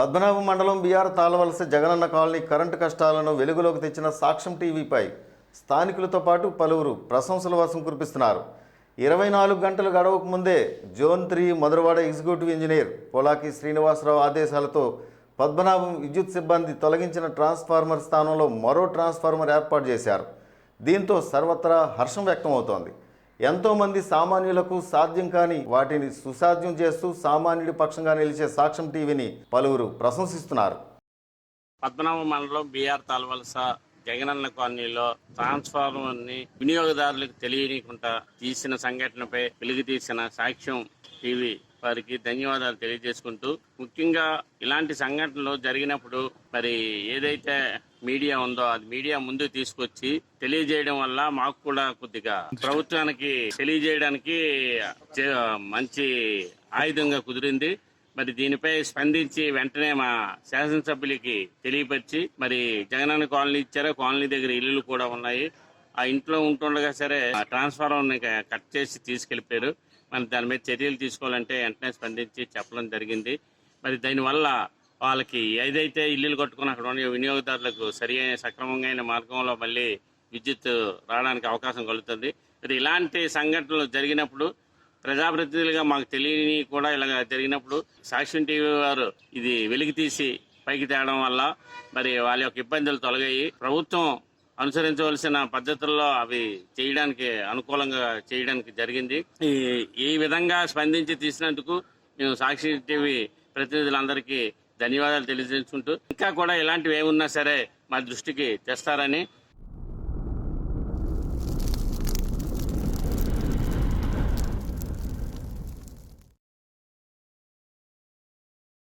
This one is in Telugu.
పద్మనాభ మండలం B R Talavalasa Jagananna colony current కష్టాలను వెలుగులోకి తెచ్చిన సాక్ష్యం టీవీపై స్థానికులతో పాటు పలువురు ప్రశంసల వర్షం కురిపిస్తున్నారు. ఇరవై నాలుగు గంటలు గడవక ముందే zone three Madhurawada executive engineer Polaki Srinivasarao ఆదేశాలతో పద్మనాభం విద్యుత్ సిబ్బంది తొలగించిన ట్రాన్స్ఫార్మర్ స్థానంలో మరో ట్రాన్స్ఫార్మర్ ఏర్పాటు చేశారు. దీంతో సర్వత్రా హర్షం వ్యక్తమవుతోంది. ఎంతోమంది సామాన్యులకు సాధ్యం కాని వాటిని సుసాధ్యం చేస్తూ సామాన్యుడి పక్షంగా నిలిచే సాక్ష్యం టీవీని పలువురు ప్రశంసిస్తున్నారు. పద్మనాభ మండలం బీఆర్ తాల్వలస జగనన్న కాలనీలో ట్రాన్స్ఫార్మర్ని వినియోగదారులకు తెలియనికుండా తీసిన సంఘటనపై వెలుగు తీసిన సాక్ష్యం టీవీ వారికి ధన్యవాదాలు తెలియజేసుకుంటూ ముఖ్యంగా ఇలాంటి సంఘటనలు జరిగినప్పుడు మరి ఏదైతే మీడియా ఉందో అది మీడియా ముందు తీసుకొచ్చి తెలియజేయడం వల్ల మాకు కూడా కొద్దిగా ప్రభుత్వానికి తెలియజేయడానికి మంచి ఆయుధంగా కుదిరింది. మరి దీనిపై స్పందించి వెంటనే మా శాసనసభ్యులకి తెలియపరిచి మరి జగనన్న కాలనీ ఇచ్చారో? కాలనీ దగ్గర ఇల్లులు కూడా ఉన్నాయి. ఆ ఇంట్లో ఉంటుండగా సరే ట్రాన్స్ఫార్మర్ కట్ చేసి తీసుకెళ్ళిపోయారు మనం దాని మీద చర్యలు తీసుకోవాలంటే వెంటనే స్పందించి చెప్పడం జరిగింది. మరి దానివల్ల వాళ్ళకి ఏదైతే ఇల్లులు కట్టుకుని అక్కడ ఉన్న వినియోగదారులకు సరి సక్రమంగా మార్గంలో మళ్ళీ విద్యుత్ రావడానికి అవకాశం కలుగుతుంది. మరి ఇలాంటి సంఘటనలు జరిగినప్పుడు ప్రజాప్రతినిధులుగా మాకు తెలియని కూడా ఇలా జరిగినప్పుడు సాక్ష్యం టీవీ వారు ఇది వెలికి తీసి పైకి తేవడం వల్ల మరి వాళ్ళ యొక్క ఇబ్బందులు తొలగాయి. ప్రభుత్వం అనుసరించవలసిన పద్ధతుల్లో అవి చేయడానికి అనుకూలంగా చేయడానికి జరిగింది. ఈ ఈ విధంగా స్పందించి తీసినందుకు మేము సాక్షి టీవీ ప్రతినిధులందరికీ ధన్యవాదాలు తెలియజేసుకుంటూ ఇంకా కూడా ఇలాంటివి ఏమున్నా సరే మా దృష్టికి తెస్తారని